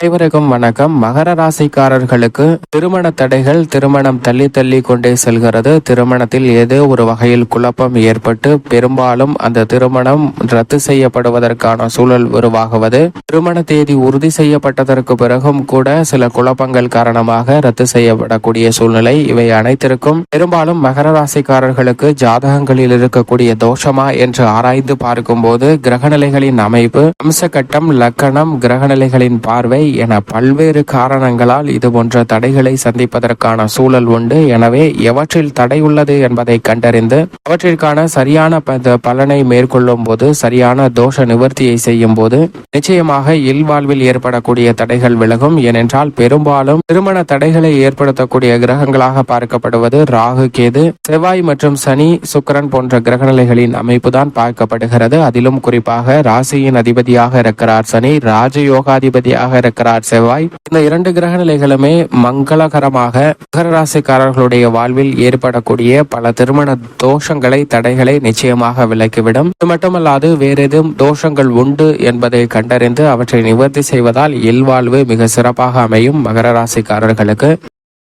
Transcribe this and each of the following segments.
அனைவருக்கும் வணக்கம். மகர ராசிக்காரர்களுக்கு திருமண தடைகள் திருமணம் தள்ளி தள்ளி கொண்டே செல்கிறது. திருமணத்தில் ஏதோ ஒரு வகையில் குழப்பம் ஏற்பட்டு பெரும்பாலும் அந்த திருமணம் ரத்து செய்யப்படுவதற்கான சூழல் உருவாகுவது. திருமண தேதி உறுதி செய்யப்பட்டதற்கு பிறகும் கூட சில குழப்பங்கள் காரணமாக ரத்து செய்யப்படக்கூடிய சூழ்நிலை இவை அனைத்திற்கும். பெரும்பாலும் மகர ராசிக்காரர்களுக்கு ஜாதகங்களில் இருக்கக்கூடிய தோஷமா என்று ஆராய்ந்து பார்க்கும்போது கிரகநிலைகளின் அமைப்பு அம்சகட்டம் லக்கணம் கிரகநிலைகளின் பார்வை என பல்வேறு காரணங்களால் இது போன்ற தடைகளை சந்திப்பதற்கான சூழல் உண்டு. எனவே எவற்றில் தடை உள்ளது என்பதை கண்டறிந்து அவற்றிற்கான சரியான பலனை மேற்கொள்ளும் போது சரியான தோஷ நிவர்த்தியை செய்யும் போது நிச்சயமாக இல்வாழ்வில் ஏற்படக்கூடிய தடைகள் விலகும். ஏனென்றால் பெரும்பாலும் திருமண தடைகளை ஏற்படுத்தக்கூடிய கிரகங்களாக பார்க்கப்படுவது ராகு கேது செவ்வாய் மற்றும் சனி சுக்கிரன் போன்ற கிரகநிலைகளின் அமைப்பு தான் பார்க்கப்படுகிறது. அதிலும் குறிப்பாக ராசியின் அதிபதியாக இருக்கிறார் சனி ராஜயோகாதிபதியாக இருக்கிறார் செவ்வாய். இந்த இரண்டு கிரக நிலைகளுமே மங்களகரமாக மகர ராசிக்காரர்களுடைய வாழ்வில் ஏற்படக்கூடிய பல திருமண தோஷங்களை தடைகளை நிச்சயமாக விலக்கிவிடும். இது மட்டுமல்லாது வேறு எதுவும் தோஷங்கள் உண்டு என்பதை கண்டறிந்து அவற்றை நிவர்த்தி செய்வதால் இல்வாழ்வு மிக சிறப்பாக அமையும் மகர ராசிக்காரர்களுக்கு.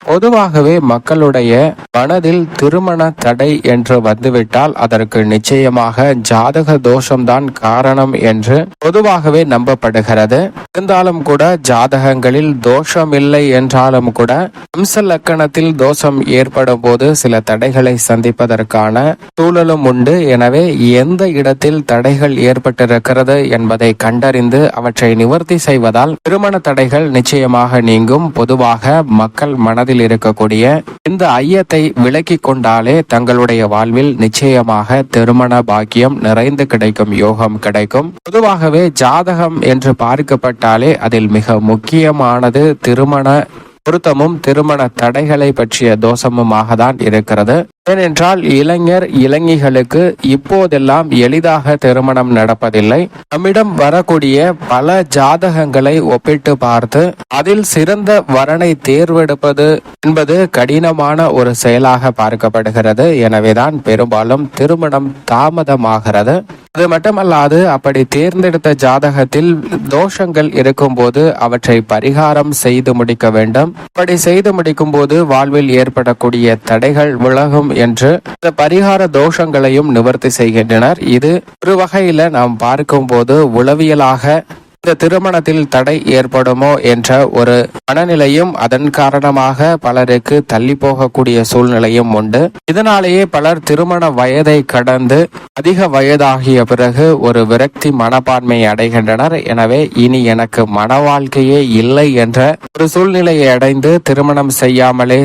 பொதுவாகவே மக்களுடைய மனதில் திருமண தடை என்று வந்துவிட்டால் அதற்கு நிச்சயமாக ஜாதக தோஷம்தான் காரணம் என்று பொதுவாகவே நம்பப்படுகிறது. இருந்தாலும் கூட ஜாதகங்களில் தோஷம் இல்லை என்றாலும் கூட அம்ச லக்கணத்தில் தோஷம் ஏற்படும் போது சில தடைகளை சந்திப்பதற்கான சூழலும் உண்டு. எனவே எந்த இடத்தில் தடைகள் ஏற்பட்டிருக்கிறது என்பதை கண்டறிந்து அவற்றை நிவர்த்தி செய்வதால் திருமண தடைகள் நிச்சயமாக நீங்கும். பொதுவாக மக்கள் மனதில் இருக்கக்கூடிய இந்த ஐயத்தை விலக்கிக் கொண்டாலே தங்களுடைய வாழ்வில் நிச்சயமாக திருமண பாக்கியம் நிறைந்து கிடைக்கும் யோகம் கிடைக்கும். பொதுவாகவே ஜாதகம் என்று பார்க்கப்பட்டாலே அதில் மிக முக்கியமானது திருமண பொருத்தமும் திருமண தடைகளை பற்றிய தோஷமுமாக தான் இருக்கிறது. ஏனென்றால் இளைஞர் இளைஞிகளுக்கு இப்போதெல்லாம் எளிதாக திருமணம் நடப்பதில்லை. நம்மிடம் வரக்கூடிய பல ஜாதகங்களை ஒப்பிட்டு பார்த்து அதில் சிறந்த வரனை தேர்வெடுப்பது என்பது கடினமான ஒரு செயலாக பார்க்கப்படுகிறது. எனவேதான் பெரும்பாலும் திருமணம் தாமதமாகிறது. அது மட்டுமல்லாது அப்படி தேர்ந்தெடுத்த ஜாதகத்தில் தோஷங்கள் இருக்கும்போது அவற்றை பரிகாரம் செய்து முடிக்க வேண்டும். அப்படி செய்து முடிக்கும் போது வாழ்வில் ஏற்படக்கூடிய தடைகள் விலகும் என்று இந்த பரிகார தோஷங்களையும் நிவர்த்தி செய்கின்றனர். இது ஒரு வகையில நாம் பார்க்கும்போது உளவியலாக இந்த திருமணத்தில் தடை ஏற்படுமோ என்ற ஒரு மனநிலையும் அதன் காரணமாக பலருக்கு தள்ளி போகக்கூடிய சூழ்நிலையும் உண்டு. இதனாலேயே பலர் திருமண வயதை கடந்து அதிக வயதாகிய பிறகு ஒரு விரக்தி மனப்பான்மை அடைகின்றனர். எனவே இனி எனக்கு மன வாழ்க்கையே இல்லை என்ற ஒரு சூழ்நிலையை அடைந்து திருமணம் செய்யாமலே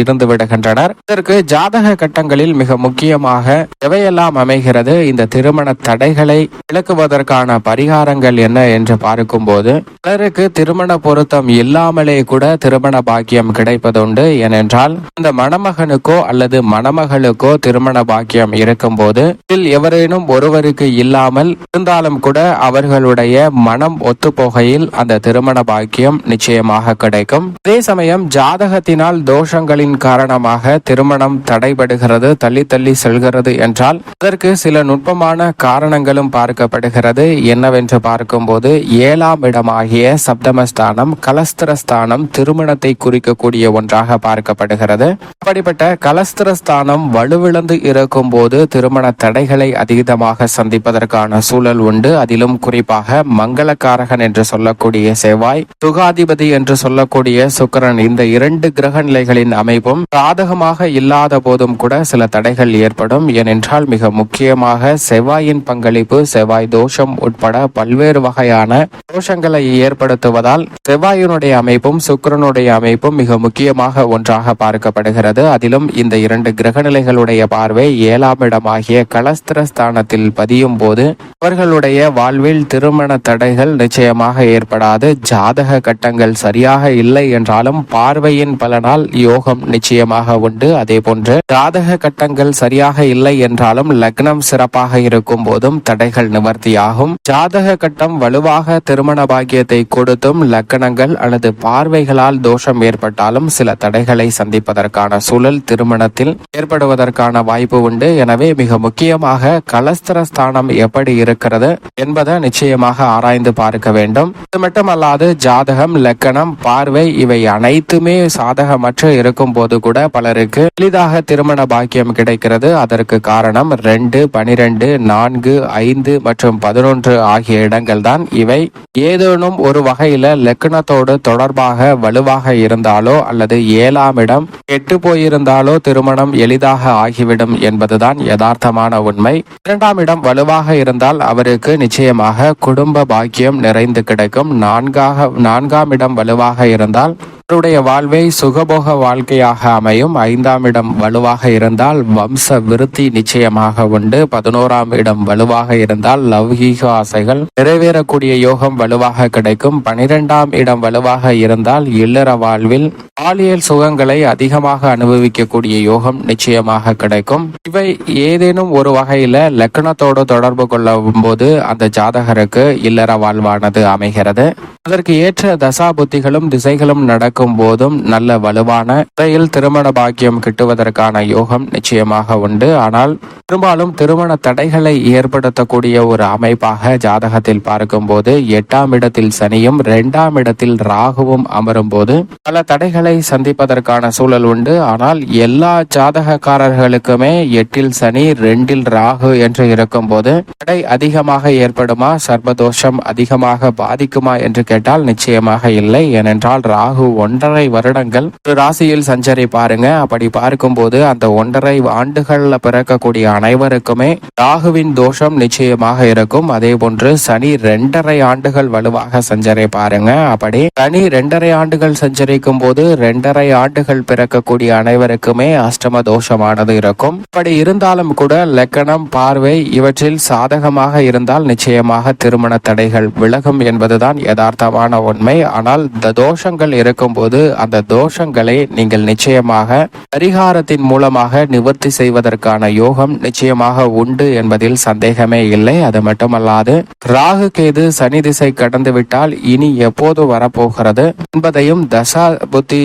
இருந்து விடுகின்றனர். இதற்கு ஜாதக கட்டங்களில் மிக முக்கியமாக எவையெல்லாம் அமைகிறது இந்த திருமண தடைகளை விளக்குவதற்கான பரிகாரங்கள் என்ன என்று பார்க்கும்போது பலருக்கு திருமண பொருத்தம் இல்லாமலே கூட திருமண பாக்கியம் கிடைப்பதுண்டு. ஏனென்றால் இந்த மணமகனுக்கோ அல்லது மணமகளுக்கோ திருமண பாக்கியம் இருக்கும்போது இதில் எவரேனும் ஒருவருக்கு இல்லாமல் இருந்தாலும் கூட அவர்களுடைய மனம் ஒத்துப்போகையில் அந்த திருமண பாக்கியம் நிச்சயமாக கிடைக்கும். அதே சமயம் ஜாதகத்தினால் தோஷங்களின் காரணமாக திருமணம் தடைபடுகிறது தள்ளி தள்ளி செல்கிறது என்றால் அதற்கு சில நுட்பமான காரணங்களும் பார்க்கப்படுகிறது. என்னவென்று பார்க்கும்போது ஏழாம் இடமாகிய சப்தமஸ்தானம் கலஸ்திரஸ்தானம் திருமணத்தை குறிக்கக்கூடிய ஒன்றாக பார்க்கப்படுகிறது. அப்படிப்பட்ட கலஸ்திரஸ்தானம் வலுவிழந்து இருக்கும் போது திருமண தடைகளை அதீதமாக சந்திப்பதற்கான சூழல் உண்டு. அதிலும் குறிப்பாக மங்களக்காரகன் என்று சொல்லக்கூடிய செவ்வாய் சுகாதிபதி என்று சொல்லக்கூடிய சுக்கரன் இந்த இரண்டு கிரக நிலைகளின் அமைப்பும் சாதகமாக இல்லாத போதும் கூட சில தடைகள் ஏற்படும். ஏனென்றால் மிக முக்கியமாக செவ்வாயின் பங்களிப்பு செவ்வாய் தோஷம் உட்பட பல்வேறு வகையான தோஷங்களை ஏற்படுத்துவதால் செவ்வாயினுடைய அமைப்பும் சுக்கரனுடைய அமைப்பும் மிக முக்கியமாக ஒன்றாக பார்க்கப்படுகிறது. அதிலும் இந்த இரண்டு கிரகநிலைகளுடைய பார்வை ஏழாம் இடமாகிய கலஸ்திரஸ்தானத்தில் பதியும் போது அவர்களுடைய வாழ்வில் திருமண தடைகள் நிச்சயமாக ஏற்படாது. ஜாதக கட்டங்கள் சரியாக இல்லை என்றாலும் பார்வையின் பலனால் யோகம் நிச்சயமாக உண்டு. அதே போன்று ஜாதக கட்டங்கள் சரியாக இல்லை என்றாலும் லக்னம் சிறப்பாக இருக்கும் போதும் தடைகள் நிவர்த்தியாகும். ஜாதக கட்டம் வலுவாக திருமண பாக்கியத்தை கொடுத்தும் லக்கணங்கள் அல்லது பார்வைகளால் தோஷம் ஏற்பட்டாலும் சில தடைகளை சந்திப்பதற்கான சூழல் திருமணத்தில் ஏற்படுவதற்கான வாய்ப்பு உண்டு. எனவே மிக முக்கியமாக கலஸ்தரஸ்தானம் எப்படி இருக்கிறது என்பதை நிச்சயமாக ஆராய்ந்து பார்க்க வேண்டும். இது மட்டுமல்லாது ஜாதகம் லக்கணம் பார்வை இவை அனைத்துமே சாதகமற்று இருக்கும் போது கூட பலருக்கு எளிதாக திருமண பாக்கியம் கிடைக்கிறது. அதற்கு காரணம் ரெண்டு பனிரெண்டு நான்கு ஐந்து மற்றும் பதினொன்று ஆகிய இடங்கள் தான் இவை. ஏதேனும் ஒரு வகையில லக்னத்தோடு தொடர்பாக வலுவாக இருந்தாலோ அல்லது ஏழாம் இடம் கெட்டு போயிருந்தாலோ திருமணம் எளிதாக ஆகிவிடும் என்பதுதான் யதார்த்தமான உண்மை. இரண்டாம் இடம் வலுவாக இருந்தால் அவருக்கு நிச்சயமாக குடும்ப பாக்கியம் நிறைந்து கிடைக்கும். நான்காக நான்காம் இடம் வலுவாக இருந்தால் அவருடைய வாழ்வை சுகபோக வாழ்க்கையாக அமையும். ஐந்தாம் இடம் வலுவாக இருந்தால் வம்ச விருத்தி நிச்சயமாக உண்டு. பதினோராம் இடம் வலுவாக இருந்தால் லௌகீக ஆசைகள் நிறைவேறக்கூடிய யோகம் வலுவாக கிடைக்கும். பனிரெண்டாம் இடம் வலுவாக இருந்தால் இல்லற வாழ்வில் பாலியல் சுகங்களை அதிகமாக அனுபவிக்கக்கூடிய யோகம் நிச்சயமாக கிடைக்கும். இவை ஏதேனும் ஒரு வகையில லக்கணத்தோடு தொடர்பு கொள்ளும் போது அந்த ஜாதகருக்கு இல்லற வாழ்வானது அமைகிறது. அதற்கு ஏற்ற தசா புத்திகளும் திசைகளும் நடக்கும் போதும் நல்ல வலுவான முறையில் திருமண பாக்கியம் கிட்டுவதற்கான யோகம் நிச்சயமாக உண்டு. ஆனால் பெரும்பாலும் திருமண தடைகளை ஏற்படுத்தக்கூடிய ஒரு அமைப்பாக ஜாதகத்தில் பார்க்கும்போது எட்டாம் இடத்தில் சனியும் இரண்டாம் இடத்தில் ராகுவும் அமரும் போது பல தடைகளை சந்திப்பதற்கான சூழல் உண்டு. ஆனால் எல்லா ஜாதகக்காரர்களுக்குமே எட்டில் சனி ரெண்டில் ராகு என்று இருக்கும்போது தடை அதிகமாக ஏற்படுமா? சர்வதோஷம் அதிகமாக பாதிக்குமா என்று கேட்டால் நிச்சயமாக இல்லை. ஏனென்றால் ராகு ஒன்றரை வருடங்கள் ஒரு ராசியில் சஞ்சரி பாருங்க. அப்படி பார்க்கும்போது அந்த ஒன்றரை ஆண்டுகள்ல பிறக்கக்கூடிய அனைவருக்குமே ராகுவின் தோஷம் நிச்சயமாக இருக்கும். அதே போன்று சனி ரெண்டரை ஆண்டுகள் வலுவாக சஞ்சரி பாருங்க. அப்படி சனி ரெண்டரை ஆண்டுகள் சஞ்சரிக்கும் போது ரெண்டரை ஆண்டுகள் பிறக்கக்கூடிய அனைவருக்குமே அஷ்டம தோஷமானது இருக்கும். அப்படி இருந்தாலும் கூட லக்கணம் பார்வை இவற்றில் சாதகமாக இருந்தால் நிச்சயமாக திருமண தடைகள் விலகும் என்பதுதான் யதார்த்தமான உண்மை. ஆனால் இந்த தோஷங்கள் இருக்கும்போது அந்த தோஷங்களை நீங்கள் நிச்சயமாக பரிகாரத்தின் மூலமாக நிவர்த்தி செய்வதற்கான யோகம் நிச்சயமாக உண்டு என்பதில் சந்தேகமே இல்லை. அது மட்டுமல்லாது ராகு கேது சனி திசை கடந்துவிட்டால் இனி எப்போது வரப்போகிறது என்பதையும் தசா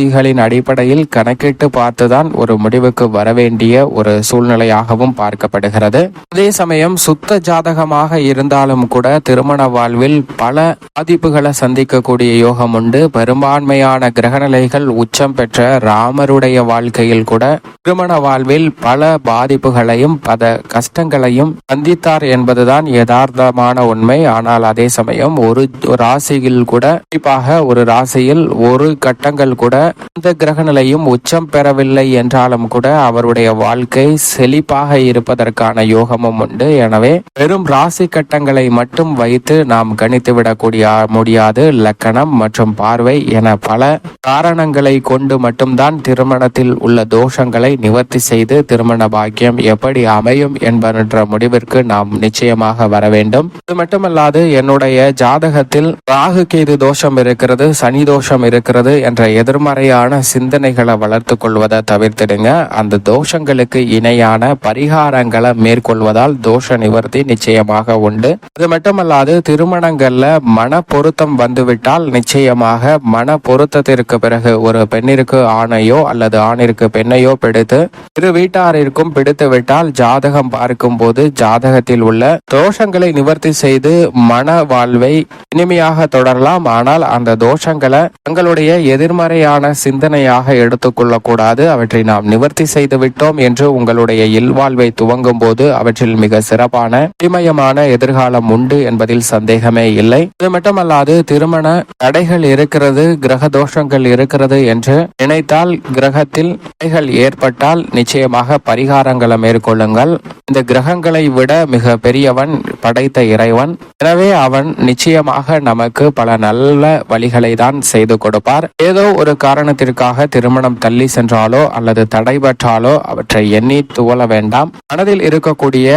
புத்திகளின் அடிப்படையில் கணக்கிட்டு பார்த்துதான் ஒரு முடிவுக்கு வர வேண்டிய ஒரு சூழ்நிலையாகவும் பார்க்கப்படுகிறது. அதே சமயம் சுத்த ஜாதகமாக இருந்தாலும் கூட திருமண வாழ்வில் பல பாதிப்புகளை சந்திக்கக்கூடிய யோகம் உண்டு. பெரும்பான்மையான கிரகநிலைகள் உச்சம் பெற்ற ராமருடைய வாழ்க்கையில் கூட திருமண வாழ்வில் பல பாதிப்புகளையும் பல கஷ்டங்களையும் சந்தித்தார் என்பதுதான் யதார்த்தமான உண்மை. ஆனால் அதே சமயம் ஒரு ராசியில் கூட குறிப்பாக ஒரு ராசியில் ஒரு கட்டங்கள் கூட இந்த கிரகநிலையும் உச்சம் பெறவில்லை என்றாலும் கூட அவருடைய வாழ்க்கை செழிப்பாக இருப்பதற்கான யோகமும் உண்டு. எனவே வெறும் ராசி கட்டங்களை மட்டும் வைத்து நாம் கணித்துவிடக்கூடிய முடியாது. லக்கணம் மற்றும் பார்வை என பல காரணங்களை கொண்டு மட்டும்தான் திருமணத்தில் உள்ள தோஷங்களை நிவர்த்தி செய்து திருமண பாக்கியம் எப்படி அமையும் என்பன்ற முடிவிற்கு நாம் நிச்சயமாக வர வேண்டும். இது மட்டுமல்லாது என்னுடைய ஜாதகத்தில் ராகு கேது தோஷம் இருக்கிறது சனி தோஷம் இருக்கிறது என்ற எதிர்மறை எதிர்மறையான சிந்தனைகளை வளர்த்து கொள்வதை தவிர்த்திடுங்க. அந்த தோஷங்களுக்கு இணையான பரிகாரங்களை மேற்கொள்வதால் தோஷ நிவர்த்தி நிச்சயமாக உண்டு. அது மட்டுமல்லாது திருமணங்கள்ல மன பொருத்தம் வந்துவிட்டால் நிச்சயமாக மன பொருத்தத்திற்கு பிறகு ஒரு பெண்ணிற்கு ஆணையோ அல்லது ஆணிற்கு பெண்ணையோ பிடித்து திரு வீட்டாரிற்கும் பிடித்து விட்டால் ஜாதகம் பார்க்கும் போது ஜாதகத்தில் உள்ள தோஷங்களை நிவர்த்தி செய்து மன வாழ்வை இனிமையாக தொடரலாம். ஆனால் அந்த தோஷங்களை தங்களுடைய எதிர்மறையான சிந்தனையாக எடுத்துக்கொள்ளக்கூடாது. அவற்றை நாம் நிவர்த்தி செய்து விட்டோம் என்று உங்களுடைய இல்வாழ்வை துவங்கும் போது அவற்றில் மிக சிறப்பான இமயமான எதிர்காலம் உண்டு என்பதில் சந்தேகமே இல்லை. இது மட்டுமல்லாது திருமண தடைகள் இருக்கிறது கிரக தோஷங்கள் இருக்கிறது என்று நினைத்தால் கிரகத்தில் தடைகள் ஏற்பட்டால் நிச்சயமாக பரிகாரங்களை மேற்கொள்ளுங்கள். இந்த கிரகங்களை விட மிக பெரியவன் படைத்த இறைவன். எனவே அவன் நிச்சயமாக நமக்கு பல நல்ல வழிகளை தான் செய்து கொடுப்பார். ஏதோ ஒரு காரணம் காரணத்திற்காக திருமணம் தள்ளி சென்றாலோ அல்லது தடைபற்றாலோ அவற்றை எண்ணி துவள வேண்டாம். மனதில் இருக்கக்கூடிய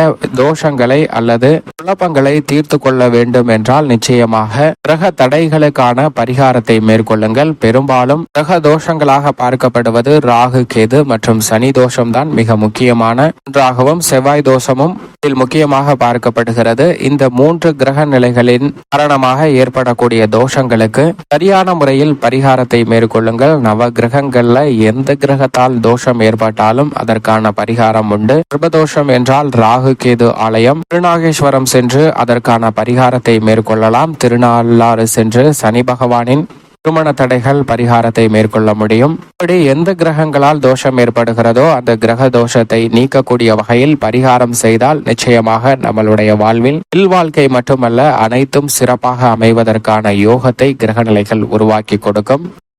தோஷங்களை அல்லது குழப்பங்களை தீர்த்து கொள்ள வேண்டும் என்றால் நிச்சயமாக கிரக தடைகளுக்கான பரிகாரத்தை மேற்கொள்ளுங்கள். பெரும்பாலும் கிரக தோஷங்களாக பார்க்கப்படுவது ராகு கேது மற்றும் சனி தோஷம்தான் மிக முக்கியமான ஒன்றாகவும் செவ்வாய் தோஷமும் இதில் முக்கியமாக பார்க்கப்படுகிறது. இந்த மூன்று கிரக நிலைகளின் காரணமாக ஏற்படக்கூடிய தோஷங்களுக்கு சரியான முறையில் பரிகாரத்தை மேற்கொள்ளுங்கள். நவ கிரகங்கள்ல எந்த கிரகத்தால் தோஷம் ஏற்பட்டாலும் அதற்கான பரிகாரம் உண்டு. கர்ப்பதோஷம் என்றால் ராகு கேது ஆலயம். திருநாகேஸ்வரம் சென்று அதற்கான பரிகாரத்தை மேற்கொள்ளலாம். திருநள்ளாறு சென்று சனி பகவானின் திருமண தடைகள் பரிகாரத்தை மேற்கொள்ள முடியும். இப்படி எந்த கிரகங்களால் தோஷம் ஏற்படுகிறதோ அந்த கிரக தோஷத்தை நீக்கக்கூடிய வகையில் பரிகாரம் செய்தால் நிச்சயமாக நம்மளுடைய வாழ்வில் இல்வாழ்க்கை மட்டுமல்ல அனைத்தும் சிறப்பாக அமைவதற்கான யோகத்தை கிரகநிலைகள் உருவாக்கி கொடுக்கும்.